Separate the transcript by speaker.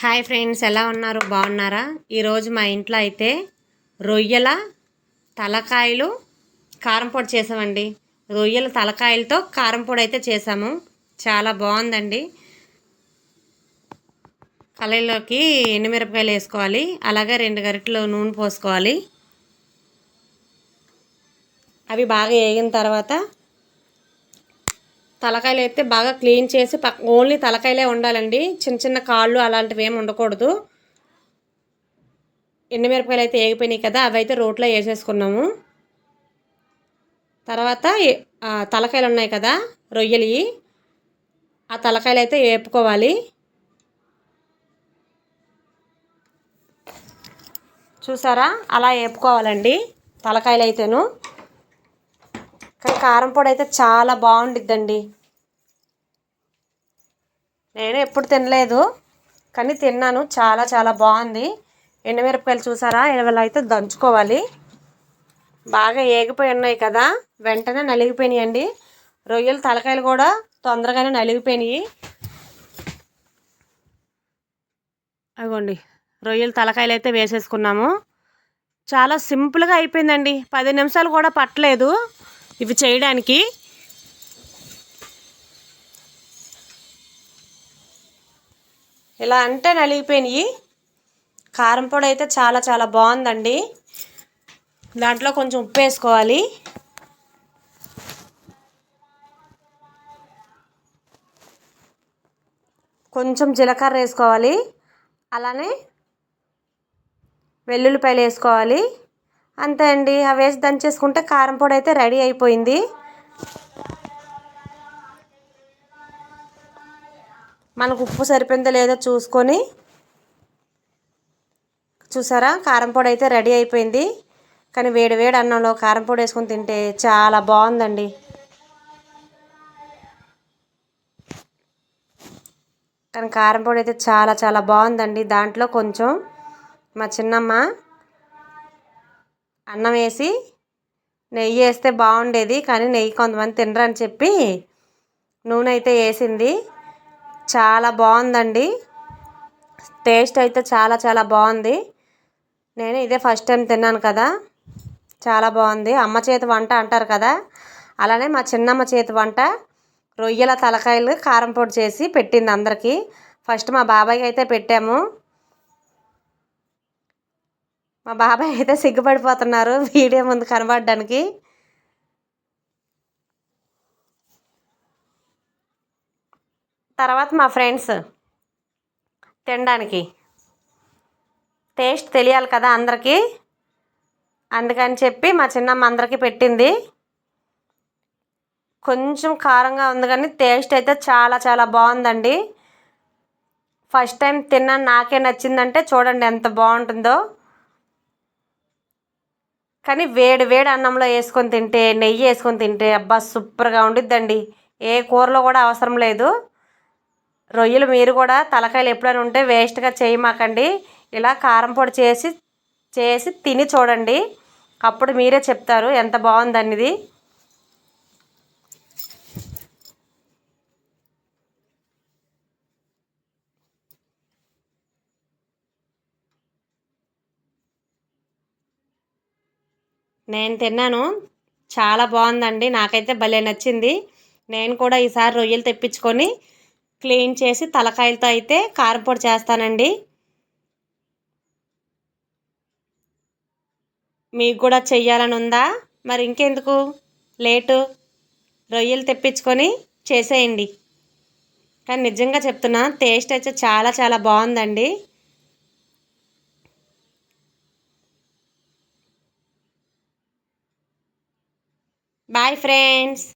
Speaker 1: Hi friends ఎలా ఉన్నారు? బాగున్నారా? ఈరోజు మా ఇంట్లో అయితే రొయ్యల తలకాయలు కారంపొడి చేసామండి. రొయ్యల తలకాయలతో కారంపొడి అయితే చేసాము. చాలా బాగుందండి. కళలోకి ఎండుమిరపకాయలు వేసుకోవాలి. అలాగే రెండు గరిటెలు నూనె పోసుకోవాలి. అవి బాగా వేగిన తర్వాత తలకాయలు అయితే బాగా క్లీన్ చేసి పక్క ఓన్లీ తలకాయలే ఉండాలండి. చిన్న చిన్న కాళ్ళు అలాంటివి ఏమి ఉండకూడదు. ఎండుమిరపకాయలు అయితే ఏగిపోయినాయి కదా అవి అయితే రోట్లో వేసేసుకున్నాము. తర్వాత తలకాయలు ఉన్నాయి కదా రొయ్యలు. ఆ తలకాయలు అయితే వేపుకోవాలి. చూసారా? అలా వేపుకోవాలండి తలకాయలు అయితేను. కానీ కారం పొడి అయితే చాలా బాగుండిద్దండి. నేను ఎప్పుడు తినలేదు కానీ తిన్నాను. చాలా చాలా బాగుంది. ఎండుమిరపకాయలు చూసారా? ఇవాళ అయితే దంచుకోవాలి. బాగా ఏగిపోయి ఉన్నాయి కదా. వెంటనే నలిగిపోయినాయండి. రొయ్యలు తలకాయలు కూడా తొందరగానే నలిగిపోయినాయి. అగోండి రొయ్యలు తలకాయలు అయితే వేసేసుకున్నాము. చాలా సింపుల్గా అయిపోయిందండి. పది నిమిషాలు కూడా పట్టలేదు ఇవి చేయడానికి. ఇలా అంటే నలిగిపోయినాయి. కారం పొడి అయితే చాలా చాలా బాగుందండి. దాంట్లో కొంచెం ఉప్పు వేసుకోవాలి. కొంచెం జీలకర్ర వేసుకోవాలి. అలానే వెల్లుల్లిపాయలు వేసుకోవాలి. అంతే అండి. అవి వేసి దంచేసుకుంటే కారం పొడి అయితే రెడీ అయిపోయింది. మనకు ఉప్పు సరిపోయిందో లేదో చూసుకొని చూసారా? కారం పొడి అయితే రెడీ అయిపోయింది. కానీ వేడి వేడి అన్నంలో కారం పొడి వేసుకొని తింటే చాలా బాగుందండి. కానీ కారం పొడి అయితే చాలా చాలా బాగుందండి. దాంట్లో కొంచెం మా చిన్నమ్మ అన్నం వేసి నెయ్యి వేస్తే బాగుండేది. కానీ నెయ్యి కొంతమంది తినరని చెప్పి నూనె అయితే వేసింది. చాలా బాగుందండి. టేస్ట్ అయితే చాలా చాలా బాగుంది. నేను ఇదే ఫస్ట్ టైం తిన్నాను కదా. చాలా బాగుంది. అమ్మ చేతి వంట అంటారు కదా. అలానే మా చిన్నమ్మ చేతి వంట రొయ్యల తలకాయలు కారం పొడి చేసి పెట్టింది అందరికీ. ఫస్ట్ మా బాబాయ్కి అయితే పెట్టాము. మా బాబాయ్ అయితే సిగ్గుపడిపోతున్నారు. వీడియో ముందు కనబడడానికి. తర్వాత మా ఫ్రెండ్స్ తినడానికి. టేస్ట్ తెలియాలి కదా అందరికీ. అందుకని చెప్పి మా చిన్నమ్మ అందరికీ పెట్టింది. కొంచెం కారంగా ఉంది కానీ టేస్ట్ అయితే చాలా చాలా బాగుందండి. ఫస్ట్ టైం తిన్నా నాకే నచ్చిందంటే చూడండి ఎంత బాగుంటుందో. కానీ వేడి వేడి అన్నంలో వేసుకొని తింటే నెయ్యి వేసుకొని తింటే అబ్బా సూపర్గా ఉండిద్దండి. ఏ కూరలో కూడా అవసరం లేదు. రొయ్యలు మీరు కూడా తలకాయలు ఎప్పుడైనా ఉంటే వేస్ట్గా చేయమాకండి. ఇలా కారం పొడి చేసి చేసి తిని చూడండి. అప్పుడు మీరే చెప్తారు ఎంత బాగుందనేది నేను తిన్నాను. చాలా బాగుందండి. నాకైతే భలే నచ్చింది. నేను కూడా ఈసారి రొయ్యలు తెప్పించుకొని క్లీన్ చేసి తలకాయలతో అయితే కారపొడి చేస్తానండి. మీకు కూడా చెయ్యాలని ఉందా మరి ఇంకెందుకు? లేటు. రొయ్యలు తెప్పించుకొని చేసేయండి. కానీ నిజంగా చెప్తున్నా టేస్ట్ అయితే చాలా చాలా బాగుందండి. Bye friends.